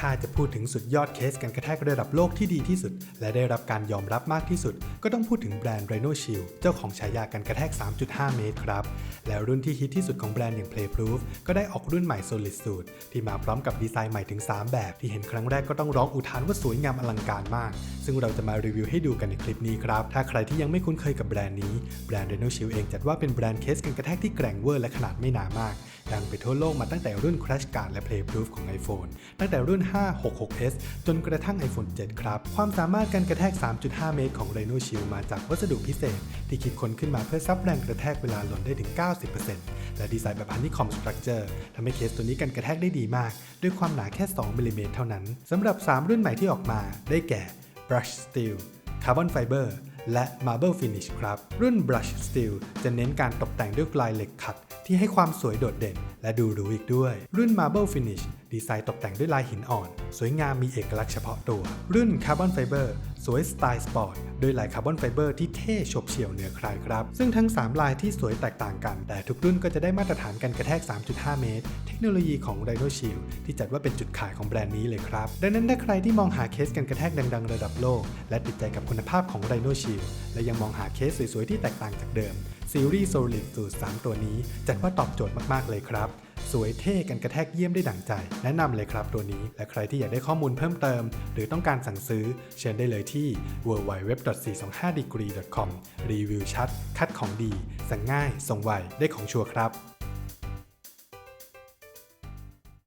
ถ้าจะพูดถึงสุดยอดเคสการกระแทกระดับโลกที่ดีที่สุด และได้รับการยอมรับมากที่สุด ก็ต้องพูดถึงแบรนด์ Rhino Shield เจ้าของฉายาการกระแทก 3.5 เมตรครับ แล้วรุ่นที่ฮิตที่สุดของแบรนด์อย่าง Playproof ก็ได้ออกรุ่นใหม่ Solid Suit ที่มาพร้อมกับดีไซน์ใหม่ถึง 3 แบบ ที่เห็นครั้งแรกก็ต้องร้องอุทานว่าสวยงามอลังการมาก ซึ่งเราจะมารีวิวให้ดูกันในคลิปนี้ครับ ถ้าใครที่ยังไม่คุ้นเคยกับแบรนด์นี้แบรนด์ Rhino Shield เองจัดว่าเป็นแบรนด์เคสการกระแทกที่แกร่งเวอร์และขนาดไม่หนามาก ดังไปทั่วโลกมาตั้งแต่รุ่น Crash Guard และ Playproof ของ iPhone ตั้งแต่รุ่น 5 6 6s จนกระทั่ง iPhone 7 ครับ ความสามารถการกระแทก 3.5 เมตรของ Rhino Shield มาจากวัสดุพิเศษ ที่คิดค้นขึ้นมาเพื่อซับแรงกระแทกเวลาหล่นได้ถึง 90%และดีไซน์แบบ Honeycomb Structure ทำให้เคสตัวนี้กันกระแทกได้ดีมาก ด้วยความหนาแค่ 2มิลลิเมตรเท่านั้นสำหรับ 3 รุ่นใหม่ที่ออกมา ได้แก่ Brush Steel Carbon Fiber และ Marble Finish ครับ รุ่น Brush Steel จะเน้นการตกแต่งด้วยลายเหล็กขัด ที่ให้ความสวยโดดเด่น และดูหรูอีกด้วย รุ่น Marble Finish ดีไซน์ตกแต่งด้วยลายหินอ่อน สวยงามมีเอกลักษณ์เฉพาะตัว รุ่น Carbon Fiber สวยสไตล์สปอร์ตด้วยลายคาร์บอนไฟเบอร์ที่เท่ฉบเฉี่ยวเหนือใครครับ ซึ่งทั้ง 3 ลายที่สวยแตกต่างกัน แต่ทุกรุ่นก็จะได้มาตรฐานการกระแทก 3.5 เมตร เทคโนโลยีของ Rhino Shield ที่จัดว่าเป็นจุดขายของแบรนด์นี้เลยครับ ดังนั้นถ้าใครที่มองหาเคสการกระแทกดัง ๆ ระดับโลก และติดใจกับคุณภาพของ Rhino Shield และยังมองหาเคสสวยๆที่แตกต่างจากเดิม ซีรีส์ Solid สูตร3ตัวนี้ จัดว่าตอบโจทย์มาก ๆ เลยครับ สวยเท่กันกระแทกเยี่ยมได้ดั่งใจ แนะนำเลยครับตัวนี้ และใครที่อยากได้ข้อมูลเพิ่มเติม หรือต้องการสั่งซื้อ เชิญได้เลยที่ www.425degree.com รีวิวชัด คัดของดี สั่งง่าย ส่งไว ได้ของชัวร์ครับ